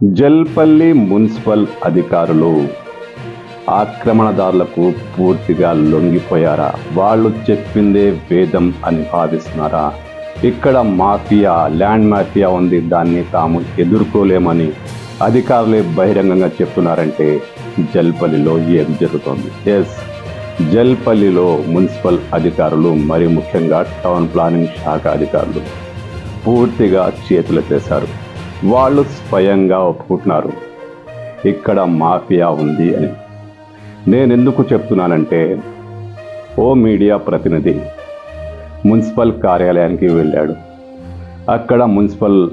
Jalpally municipal అధికారులు ఆక్రమణదారులకు పూర్తిగా లొంగిపోయారా? వాళ్ళు చెప్పిందే వేదం అని భావిస్తున్నారా? ఇక్కడ మాఫియా ల్యాండ్ మాఫియా ఉంది దాన్ని తాము ఎదుర్కోలేమని అధికారులే బహిరంగంగా చెప్తున్నారంటే జల్పల్లిలో ఏం జరుగుతోంది? ఎస్ జల్పల్లిలో మున్సిపల్ అధికారులు మరి ముఖ్యంగా టౌన్ ప్లానింగ్ శాఖ అధికారులు పూర్తిగా చేతులెత్తేశారు. వాళ్ళు స్వయంగా ఒప్పుకుంటున్నారు. ఇక్కడ మాఫియా ఉంది అని. నేనెందుకు చెప్తున్నానంటే ఓ మీడియా ప్రతినిధి మున్సిపల్ కార్యాలయానికి వెళ్ళాడు. అక్కడ మున్సిపల్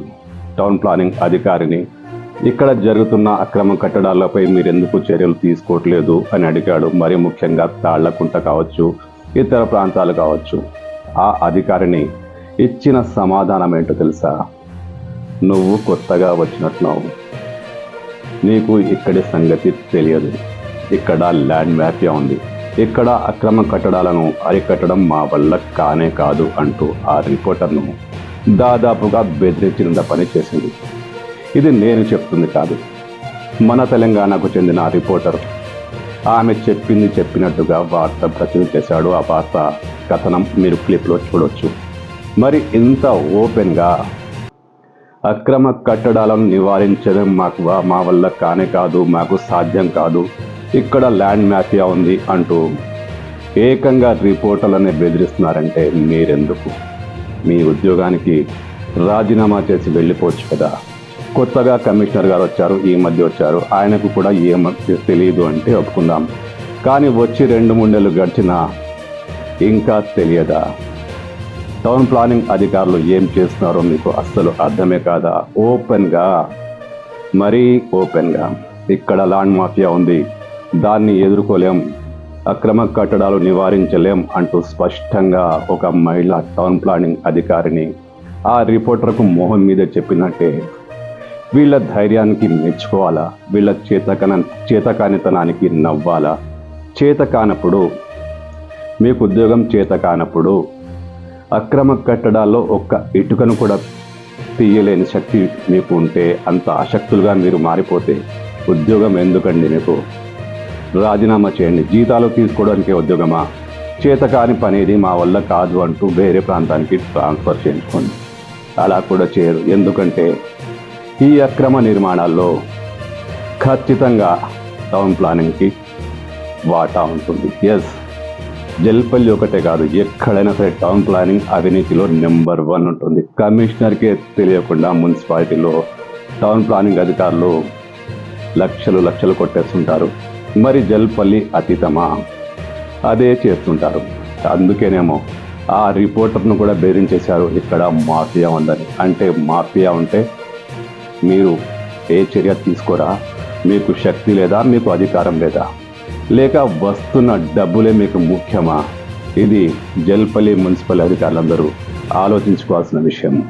టౌన్ ప్లానింగ్ అధికారిని ఇక్కడ జరుగుతున్న అక్రమ కట్టడాలపై మీరు ఎందుకు చర్యలు తీసుకోవట్లేదు అని అడిగాడు. మరి ముఖ్యంగా తాళ్ళకుంట కావచ్చు ఇతర ప్రాంతాలు కావచ్చు. ఆ అధికారిని ఇచ్చిన సమాధానం ఏంటో తెలుసా? నువ్వు కొత్తగా వచ్చినట్లు నీకు ఇక్కడి సంగతి తెలియదు. ఇక్కడ ల్యాండ్ మాఫియా ఉంది. ఇక్కడ అక్రమ కట్టడాలను అరికట్టడం మా వల్ల కానే కాదు అంటూ ఆ రిపోర్టర్ను దాదాపుగా బెదిరించిన పని చేసింది. ఇది నేను చెప్తుంది కాదు. మన తెలంగాణకు చెందిన ఆ రిపోర్టర్ ఆమె చెప్పింది చెప్పినట్టుగా వార్త ప్రచురణ చేశాడు. ఆ వార్త కథనం మీరు క్లిప్లో చూడొచ్చు. మరి ఇంత ఓపెన్గా అక్రమ కట్టడాలను నివారించడం మాకు మా వల్ల కానే కాదు మాకు సాధ్యం కాదు. ఇక్కడ ల్యాండ్ మాఫియా ఉంది అంటూ ఏకంగా రిపోర్టర్లని బెదిరిస్తున్నారంటే మీరెందుకు? మీ ఉద్యోగానికి రాజీనామా చేసి వెళ్ళిపోవచ్చు కదా. కొత్తగా కమిషనర్ గారు వచ్చారు ఈ మధ్య వచ్చారు. ఆయనకు కూడా ఏం తెలియదు అంటే ఒప్పుకుందాం. కానీ వచ్చి రెండు మూడు నెలలు గడిచినా ఇంకా తెలియదా? టౌన్ ప్లానింగ్ అధికారులు ఏం చేస్తున్నారో మీకు అస్సలు అర్థమే కాదా? ఓపెన్గా మరీ ఓపెన్గా ఇక్కడ ల్యాండ్ మాఫియా ఉంది. దాన్ని ఎదుర్కోలేం అక్రమ కట్టడాలు నివారించలేం అంటూ స్పష్టంగా ఒక మహిళా టౌన్ ప్లానింగ్ అధికారిని ఆ రిపోర్టర్కు మొహం మీద చెప్పినట్టే వీళ్ళ ధైర్యానికి మెచ్చుకోవాలా? వీళ్ళ చేతకన చేతకానితనానికి నవ్వాలా? చేత కానప్పుడు మీకు ఉద్యోగం చేత కానప్పుడు అక్రమ కట్టడాల్లో ఒక్క ఇటుకను కూడా తీయలేని శక్తి మీకు ఉంటే అంత అశక్తులుగా మీరు మారిపోతే ఉద్యోగం ఎందుకండి మీకు? రాజీనామా చేయండి. జీతాలు తీసుకోవడానికి ఉద్యోగమా? చేతకాని పనేది మా వల్ల కాదు అంటూ వేరే ప్రాంతానికి ట్రాన్స్ఫర్ చేయించుకోండి. అలా కూడా చేయరు. ఎందుకంటే ఈ అక్రమ నిర్మాణాల్లో ఖచ్చితంగా టౌన్ ప్లానింగ్కి వాటా ఉంటుంది. ఎస్ జల్పల్లి ఒకటే కాదు ఎక్కడైనా సరే టౌన్ ప్లానింగ్ అవినీతిలో నెంబర్ వన్ ఉంటుంది. కమిషనర్కే తెలియకుండా మున్సిపాలిటీలో టౌన్ ప్లానింగ్ అధికారులు లక్షలు లక్షలు కొట్టేస్తుంటారు. మరి జల్పల్లి అతీతమా? అదే చేస్తుంటారు. అందుకేనేమో ఆ రిపోర్టర్ను కూడా బెదిరించేశారు ఇక్కడ మాఫియా ఉందని. అంటే మాఫియా ఉంటే మీరు ఏ చర్య తీసుకోరా? మీకు శక్తి లేదా? మీకు అధికారం లేదా? లేక వస్తున్న డబ్బులే మీకు ముఖ్యమా? ఇది జల్పల్లి మున్సిపల్ అధికారులందరూ ఆలోచించుకోవాల్సిన విషయం.